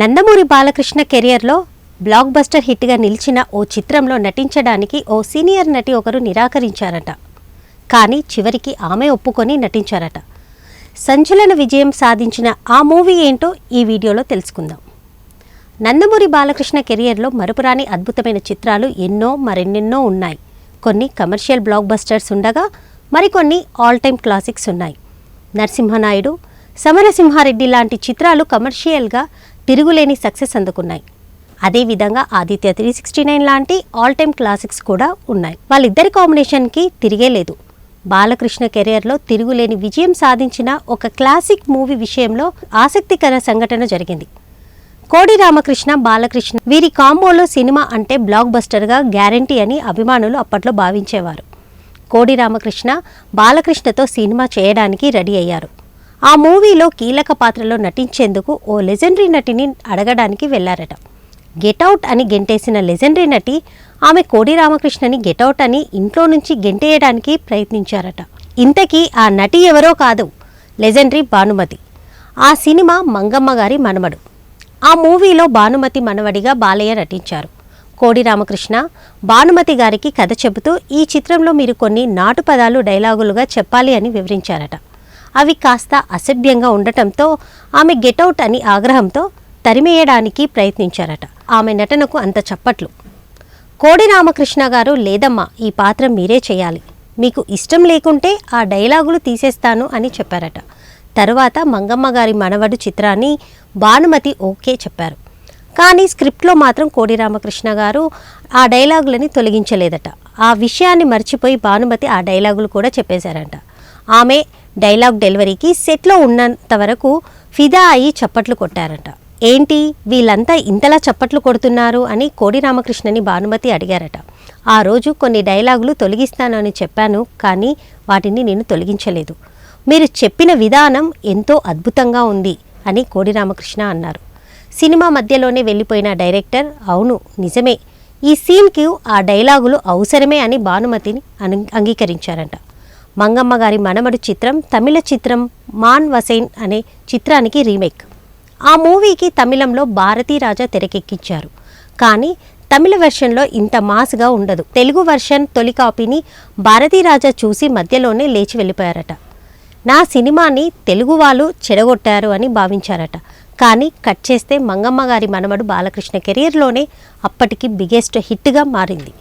నందమూరి బాలకృష్ణ కెరియర్లో block buster హిట్గా నిలిచిన ఓ చిత్రంలో నటించడానికి ఓ సీనియర్ నటి ఒకరు నిరాకరించారట. కానీ చివరికి ఆమె ఒప్పుకొని నటించారట. సంచలన విజయం సాధించిన ఆ మూవీ ఏంటో ఈ వీడియోలో తెలుసుకుందాం. నందమూరి బాలకృష్ణ కెరియర్లో మరపురాని అద్భుతమైన చిత్రాలు ఎన్నో మరెన్నెన్నో ఉన్నాయి. కొన్ని కమర్షియల్ బ్లాక్ బస్టర్స్ ఉండగా మరికొన్ని ఆల్ టైమ్ క్లాసిక్స్ ఉన్నాయి. నరసింహనాయుడు సమరసింహారెడ్డి లాంటి చిత్రాలు కమర్షియల్గా తిరుగులేని సక్సెస్ అందుకున్నాయి. అదేవిధంగా ఆదిత్య త్రీ సిక్స్టీ నైన్ లాంటి ఆల్ టైమ్ క్లాసిక్స్ కూడా ఉన్నాయి. వాళ్ళిద్దరి కాంబినేషన్కి తిరిగే లేదు. బాలకృష్ణ కెరియర్లో తిరుగులేని విజయం సాధించిన ఒక క్లాసిక్ మూవీ విషయంలో ఆసక్తికర సంఘటన జరిగింది. కోడి రామకృష్ణ బాలకృష్ణ వీరి కాంబోలో సినిమా అంటే బ్లాక్ బస్టర్గా గ్యారంటీ అని అభిమానులు అప్పట్లో భావించేవారు. కోడి రామకృష్ణ బాలకృష్ణతో సినిమా చేయడానికి రెడీ అయ్యారు. ఆ మూవీలో కీలక పాత్రలో నటించేందుకు ఓ లెజెండరీ నటిని అడగడానికి వెళ్ళారట. గెటౌట్ అని గెంటేసిన లెజెండరీ నటి ఆమె కోడి రామకృష్ణని గెటౌట్ అని ఇంట్లో నుంచి గెంటేయడానికి ప్రయత్నించారట. ఇంతకీ ఆ నటి ఎవరో కాదు లెజెండరీ భానుమతి. ఆ సినిమా మంగమ్మ గారి మనమడు ఆ మూవీలో భానుమతి మనవడిగా బాలయ్య నటించారు. కోడి రామకృష్ణ భానుమతి గారికి కథ చెబుతూ ఈ చిత్రంలో మీరు కొన్ని నాటు పదాలు డైలాగులుగా చెప్పాలి అని వివరించారట. అవి కాస్త అసభ్యంగా ఉండటంతో ఆమె గెటౌట్ అని ఆగ్రహంతో తరిమేయడానికి ప్రయత్నించారట. ఆమె నటనకు అంత చప్పట్లు. కోడి రామకృష్ణ గారు లేదమ్మా ఈ పాత్ర మీరే చేయాలి. మీకు ఇష్టం లేకుంటే ఆ డైలాగులు తీసేస్తాను అని చెప్పారట. తరువాత మంగమ్మ గారి మనవడు చిత్రాన్ని భానుమతి ఓకే చెప్పారు. కానీ స్క్రిప్ట్లో మాత్రం కోడి రామకృష్ణ గారు ఆ డైలాగులని తొలగించలేదట. ఆ విషయాన్ని మర్చిపోయి భానుమతి ఆ డైలాగులు కూడా చెప్పేశారంట. ఆమె డైలాగ్ డెలివరీకి సెట్లో ఉన్నంత వరకు ఫిదా అయ్యి చప్పట్లు కొట్టారట. ఏంటి? వీళ్ళంతా ఇంతలా చప్పట్లు కొడుతున్నారు అని కోడి రామకృష్ణని భానుమతి అడిగారట. ఆ రోజు కొన్ని డైలాగులు తొలగిస్తాను అని చెప్పాను కానీ వాటిని నేను తొలగించలేదు. మీరు చెప్పిన విధానం ఎంతో అద్భుతంగా ఉంది అని కోడి రామకృష్ణ అన్నారు. సినిమా మధ్యలోనే వెళ్ళిపోయిన డైరెక్టర్ అవును నిజమే. ఈ సీన్కి ఆ డైలాగులు అవసరమే అని భానుమతిని అంగీకరించారంట మంగమ్మ గారి మనమడు చిత్రం తమిళ చిత్రం మాన్ వసైన్ అనే చిత్రానికి రీమేక్. ఆ మూవీకి తమిళంలో భారతీ రాజా తెరకెక్కించారు కానీ తమిళ వెర్షన్లో ఇంత మాస్గా ఉండదు. తెలుగు వెర్షన్ తొలి కాపీని భారతీ రాజా చూసి మధ్యలోనే లేచి వెళ్ళిపోయారట. నా సినిమాని తెలుగు వాళ్ళు చెడగొట్టారు అని భావించారట. కానీ కట్ చేస్తే మంగమ్మ గారి మనమడు బాలకృష్ణ కెరియర్లోనే అప్పటికి బిగ్గెస్ట్ హిట్గా మారింది.